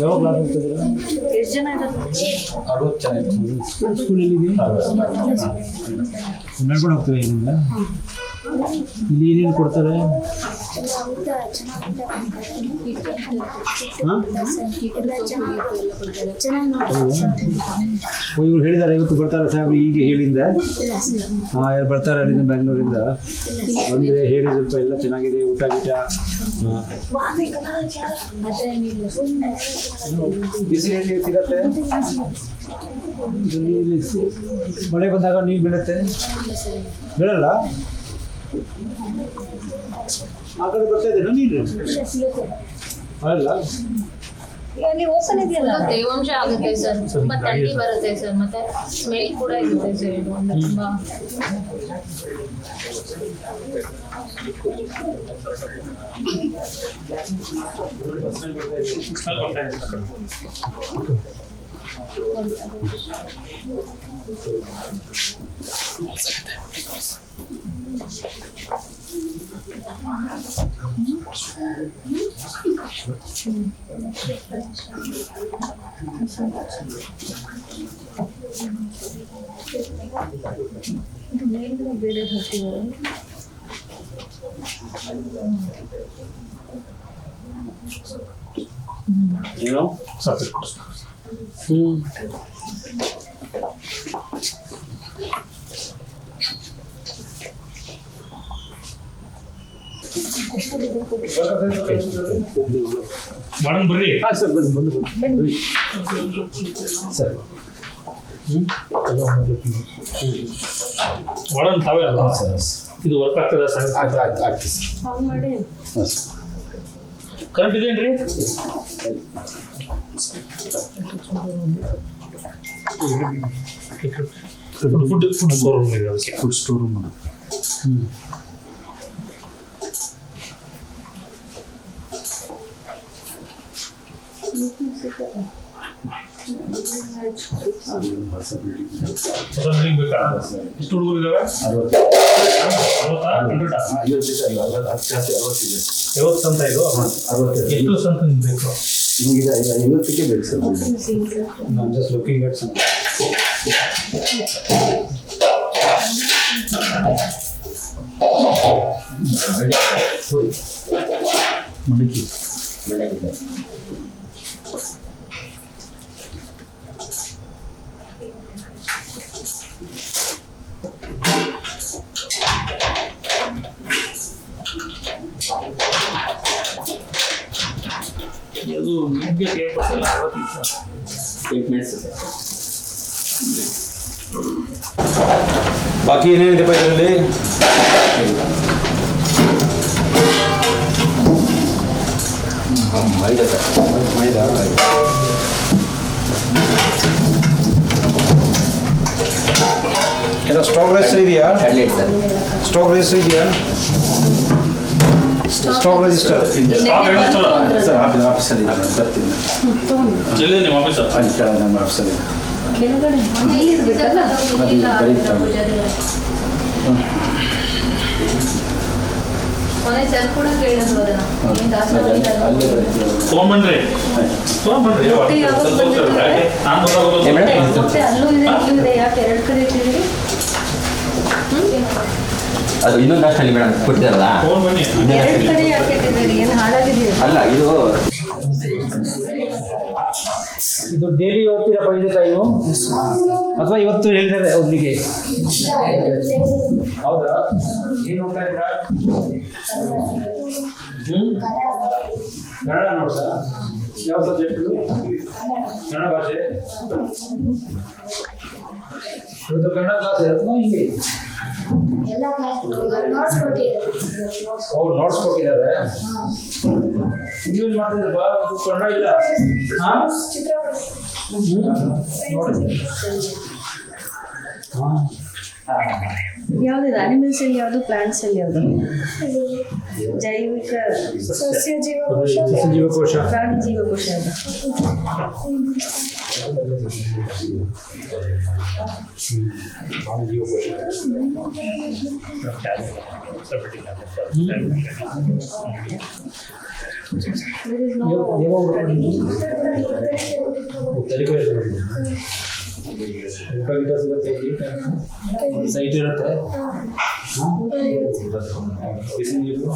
ಎಷ್ಟು ಜನ ಇದ್ದಾರೆ ಇಲ್ಲಿ ಏನೇನು ಕೊಡ್ತಾರೆ? ಇವ್ರು ಹೇಳಿದ್ದಾರೆ ಇವತ್ತು ಬರ್ತಾರೆ ಸಾಹೇಬ್ ಈಗ ಹೇಳಿಂದ. ಹಾಂ ಯಾರು ಬರ್ತಾರೆ ಅಲ್ಲಿಂದ ಬೆಂಗಳೂರಿಂದ. ಬಂದರೆ ಹೇಳಿ ಸ್ವಲ್ಪ ಎಲ್ಲ ಚೆನ್ನಾಗಿದೆ, ಊಟ ಗೀಟ. ಬಿಸಿ ಸಿಗತ್ತೆ ಮಳೆ ಬಂದಾಗ ನೀರು ಬೀಳುತ್ತೆ? ಬೀಳಲ್ಲ? ಆ ಕಡೆ ಬರ್ತಾ ಇದೆಯಾ ನೀರು ಅಲ್ಲ ಅಲ್ಲಿ ಓಪನ್ ಇದೆಯಲ್ಲ ತೇವಾಂಶ ಆಗುತ್ತೆ ಸರ್ ತುಂಬಾ ಥಂಡಿ ಬರುತ್ತೆ ಸರ್ ಮತ್ತೆ ಸ್ಮೆಲ್ ಕೂಡ ಇರುತ್ತೆ ಸರ್ ಇದು ಅಂದ್ರೆ ತುಂಬಾ 메인으로 내려가고요. You know? Exactly. Madam ಬರ್ರಿ. ಹಾಂ ಸರ್ ಬಂದು ಬಂದು ಬನ್ನಿ. ಸರ್. ಮೇಡಮ್ ತಾವೇ ಅಲ್ಲ? ಸರ್ ಇದು ವರ್ಕ್ ಆಗ್ತದ ಸರ್? ಮಾಡಿ ಹಾಂ ಸರ್. ಕರೆಂಟ್ ಇದೇನ್ರಿ ಫುಡ್ ಫುಡ್ ಸ್ಟೋರ್ ರೂಮ್ ಇದೆ ಅದಕ್ಕೆ ಫುಡ್ ಸ್ಟೋರ್ ರೂಮ್ ಹ್ಞೂ ಹೊಸ ಬಿಲ್ಡಿಂಗ್ ಹೊಸ ಬಿಲ್ಡಿಂಗ್ ಬೇಕಾ ಎಷ್ಟು ಹುಡುಗರು ಇದಾವೆ ಅರವತ್ತು ಅರವತ್ತಾ ಹಂಡ್ರೆಡ್ ಐವತ್ತು ಇದೆ ಅಲ್ಲ ಹತ್ತು ಜಾಸ್ತಿ ಅರವತ್ತಿದೆ ಐವತ್ತು ಸಂತ ಇದು? ಅರವತ್ತು ಎಷ್ಟು ಸಂತ ನಿಮ್ಗೆ ಬೇಕು? ನಿಮಗೆ ಐವತ್ತಕ್ಕೆ ಬೇಕು ಸರ್. ನಾನು ಜಸ್ಟ್ ಲುಕಿಂಗ್ ಅಟ್ ಸಮ್ ಮಡಿಕೆ. ಅದು ನಿಮಗೆ ಕೇಳ್ಬೇಕು ಅರವತ್ತು ಏಟ್ ಮಿನಿಟ್ಸ್ ಸರ್ ಬಾಕಿ ಏನೇನಿದೆಪ್ಪ ಇದರಲ್ಲಿ ಮೈದಾ ಸರ್ ಮೈದಾ ಎಲ್ಲ ಸ್ಟಾಕ್ ರೈಸ್ ಇದೆಯಾ ಕಡ್ಲೆಟ್ ಸರ್ ಸ್ಟಾಕ್ ರೈಸ್ ಇದೆಯಾ stock register stock register sir office ಆಫೀಸಲ್ಲಿ ಬರ್ತೀನಿ ಎಲ್ಲಿ ನಿಮ್ಮ ಆಫೀಸ್ ಅಲ್ಲಿ ಕೆಳಗೆ ನಮ್ಮ ಆಫೀಸಲ್ಲಿ ಕೆಳಗಡೆ ಇಲ್ಲಿ ಇರ್ಬೇಕಲ್ಲ ಕೊನೆ ಸರ್ ಕೂಡ ಅದನ್ನ? ನಾನು ಅಲ್ಲೂ ಇದೆ ಇಲ್ಲೂ ಇದೆ ಯಾಕೆ ಎರಡು ಕಡೆ ಇಟ್ಟಿದ್ದೀರಿ ಅದು ಇನ್ನೊಂದು ಅಷ್ಟಲ್ಲಿ ಮೇಡಮ್ ಕೊಡ್ತೀರಲ್ಲ ಎರಡು ಕಡೆ ಯಾಕೆ ಇಟ್ಟಿದ್ದೀರಿ? ಏನು ಹಾಳಾಗಿದೆಯಾ? ಅಲ್ಲ ಇದು ಇದು ಡೈಲಿ ಹೋಗ್ತೀರಾ ಇದೆ ಟೈಮು ಅಥವಾ ಇವತ್ತು ಹೇಳಿದ್ದಾರೆ ಒಬ್ಬರಿಗೆ ಹೌದಾ? ಏನು ಹೋಗ್ತಾ? ಕನ್ನಡ ನೋಡ್ಸಾ ಯಾವ ಸಬ್ಜೆಕ್ಟ್ ಕನ್ನಡ ಭಾಷೆ? ಇವತ್ತು ಕನ್ನಡ ಕ್ಲಾಸ್ ಇರುತ್ತೋ? ಹಿಂಗೆ? ಎಲ್ಲ ಕ್ಲಾಸ್ ನೋಟ್ಸ್ ಕೊಟ್ಟಿದ್ದಾರೆ ಅವ್ರು ನೋಟ್ಸ್ ಕೊಟ್ಟಿದ್ದಾರೆ ನೀವು ಏನು ಮಾಡ್ತಿದ್ದೀರಪ್ಪ ಇವತ್ತು ಕನ್ನಡ ಇಲ್ಲ ಹಾ ನೋಡಿ ಹಾ ಯಾವ್ದಿದೆ ಅನಿಮಲ್ಸ್ ಅಲ್ಲಿ ಯಾವುದು ಪ್ಲಾಂಟ್ಸ್ ಅಲ್ಲಿ ಯಾವುದು ಜೈವಿಕ ಸಸ್ಯ ಜೀವಕೋಶ ಜೀವಕೋಶ ಪ್ರಾಣಿ ಜೀವಕೋಶ ಅದು ಊಟ ಗೀಟ ಸಿಗುತ್ತೆ ಇಲ್ಲಿ ಸೈಟ್ ಇರುತ್ತೆ ಬಿಸಿ ನೀರು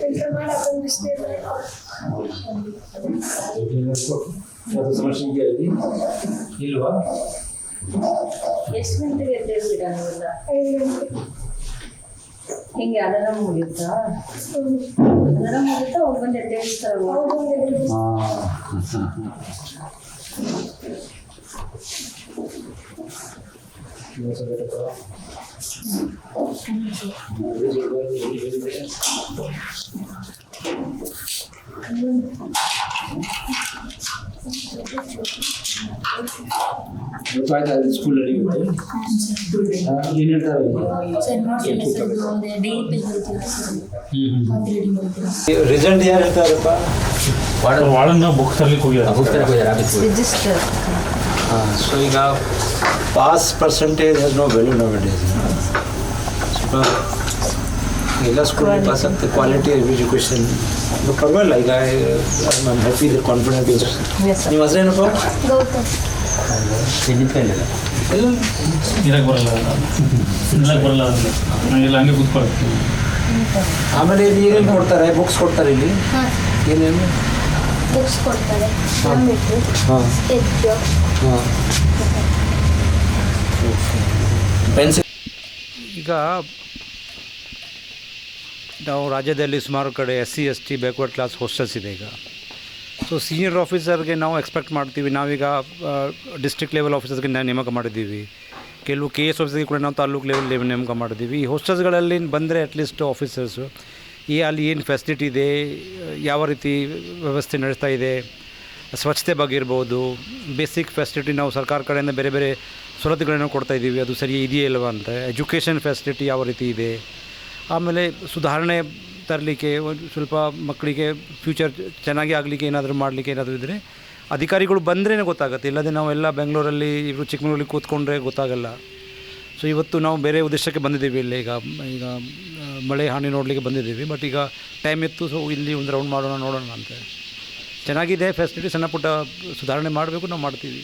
ಫಿಲ್ಟರ್ ಮಾಡಿ ಅದನ್ನ ಬಿಸಿನೀರು ಅದು ಸಮಸ್ಯೆ ಇದೆಯಾ ಇಲ್ಲಿ ಇಲ್ವಾ ಎಷ್ಟು ಗಂಟೆಗೆ ಎದ್ದೇಳ್ತೀರಾ ನೀವೆಲ್ಲ ಐದು ಗಂಟೆ ಹಿಂಗೆ ಅಲಾರಾಮ್ ಮುಗಿಯುತ್ತಾ ಅಲಾರಾಮ್ ಮುಗಿಯುತ್ತಾ ಹೋಗಿ ಬಂದು ಎದ್ದೇಳ್ತಾರಲ್ವ ಗೊತ್ತಾಯ್ತಾ ಸ್ಕೂಲ್ ನಡೀಬೇಕು ಏನು ಹೇಳ್ತಾರೆ ರಿಸಲ್ಟ್ ಯಾರು ಹೇಳ್ತಾರಪ್ಪ ವಾರ್ಡನ್ನ ಬುಕ್ ತರ್ಲಿಕ್ಕೆ ಹೋಗ್ಯಾರ ಬುಕ್ ತರಕ್ಕೆ ಹೋಗ್ಯಾರ ಆಫೀಸ್ಗೆ ರಿಜಿಸ್ಟರ್ ಸೊ ಈಗ pass percentage has no value no days ಸ್ವಲ್ಪ ಎಲ್ಲ ಸ್ಕೂಲ್ ಪಾಸ್ ಆಗ್ತದೆ ಕ್ವಾಲಿಟಿ ಎಜುಕೇಷನ್ ಪರವಾಗಿಲ್ಲ ಈಗ I am happy the confident ಇದೆ ಎಸ್ ನಿಮ್ಮ ಹೆಸರೇನಪ್ಪ ಗೌತಮ್ ನಿಂತ್ಕೊಂಡಿಲ್ಲ ಎಲ್ಲ ಇರಕ್ಕೆ ಬರಲ್ಲ ಇರಕ್ಕೆ ಬರಲ್ಲ ಅಂದ್ರೆ ನಾವೆಲ್ಲ ಹಂಗೆ ಕೂತ್ಕೊಳ್ತೀವಿ ಆಮೇಲೆ ಇಲ್ಲಿ ಏನೇನು ಕೊಡ್ತಾರೆ ಬುಕ್ಸ್ ಕೊಡ್ತಾರೆ ಇಲ್ಲಿ ಹಾಂ ಏನೇನು ಬುಕ್ಸ್ ಕೊಡ್ತಾರೆ ಜಾಮೆಟ್ರಿ ಹಾಂ ಸ್ಕೆಚ್ ಹಾಂ ಪೆನ್ಸಿಲ್ ಈಗ ನಾವು ರಾಜ್ಯದಲ್ಲಿ ಸುಮಾರು ಕಡೆ S C, S T, backward class hostels ಇದೆ ಈಗ. ಸೊ ಸೀನಿಯರ್ ಆಫೀಸರ್ಗೆ ನಾವು ಎಕ್ಸ್ಪೆಕ್ಟ್ ಮಾಡ್ತೀವಿ. ನಾವೀಗ ಡಿಸ್ಟ್ರಿಕ್ಟ್ ಲೆವೆಲ್ ಆಫೀಸರ್ಗೆ ನಾವು ನೇಮಕ ಮಾಡಿದ್ದೀವಿ. ಕೆಲವು ಕೆ ಎಸ್ ಆಫೀಸರ್ಗೆ ಕೂಡ ನಾವು ತಾಲೂಕು ಲೆವೆಲ್ ನೇಮಕ ಮಾಡಿದ್ದೀವಿ. ಈ ಹೋಸ್ಟೆಲ್ಸ್ಗಳಲ್ಲಿ ಬಂದರೆ ಅಟ್ಲೀಸ್ಟ್ ಆಫೀಸರ್ಸು ಈ ಅಲ್ಲಿ ಏನು ಫೆಸಿಲಿಟಿ ಇದೆ, ಯಾವ ರೀತಿ ವ್ಯವಸ್ಥೆ ನಡೆಸ್ತಾ ಇದೆ, ಸ್ವಚ್ಛತೆ ಬಗ್ಗೆ ಇರ್ಬೋದು ಬೇಸಿಕ್ ಫೆಸಿಲಿಟಿ ನಾವು ಸರ್ಕಾರ ಕಡೆಯಿಂದ ಬೇರೆ ಬೇರೆ ಸವಲತ್ತುಗಳನ್ನು ಕೊಡ್ತಾ ಇದ್ದೀವಿ ಅದು ಸರಿ ಇದೆಯಾ ಅಂತ. ಎಜುಕೇಷನ್ ಫೆಸಿಲಿಟಿ ಯಾವ ರೀತಿ ಇದೆ ಆಮೇಲೆ ಸುಧಾರಣೆ ತರಲಿಕ್ಕೆ ಒಂದು ಸ್ವಲ್ಪ ಮಕ್ಕಳಿಗೆ ಫ್ಯೂಚರ್ ಚೆನ್ನಾಗಿ ಆಗಲಿಕ್ಕೆ ಏನಾದರೂ ಮಾಡಲಿಕ್ಕೆ ಏನಾದರೂ ಇದ್ದರೆ ಅಧಿಕಾರಿಗಳು ಬಂದ್ರೇ ಗೊತ್ತಾಗುತ್ತೆ. ಇಲ್ಲದೆ ನಾವೆಲ್ಲ ಬೆಂಗಳೂರಲ್ಲಿ, ಇವರು ಚಿಕ್ಕಮಗಳೂರಲ್ಲಿ ಕೂತ್ಕೊಂಡ್ರೆ ಗೊತ್ತಾಗಲ್ಲ. ಸೊ ಇವತ್ತು ನಾವು ಬೇರೆ ಉದ್ದೇಶಕ್ಕೆ ಬಂದಿದ್ದೀವಿ ಇಲ್ಲಿ. ಈಗ ಈಗ ಮಳೆ ಹಾನಿ ನೋಡಲಿಕ್ಕೆ ಬಂದಿದ್ದೀವಿ. ಬಟ್ ಈಗ ಟೈಮ್ ಇತ್ತು ಸೊ ಇಲ್ಲಿ ಒಂದು ರೌಂಡ್ ಮಾಡೋಣ, ನೋಡೋಣ ಅಂತ. ಚೆನ್ನಾಗಿದೆ ಫೆಸಿಲಿಟಿ ಸಣ್ಣ ಪುಟ್ಟ ಸುಧಾರಣೆ ಮಾಡಬೇಕು, ನಾವು ಮಾಡ್ತೀವಿ.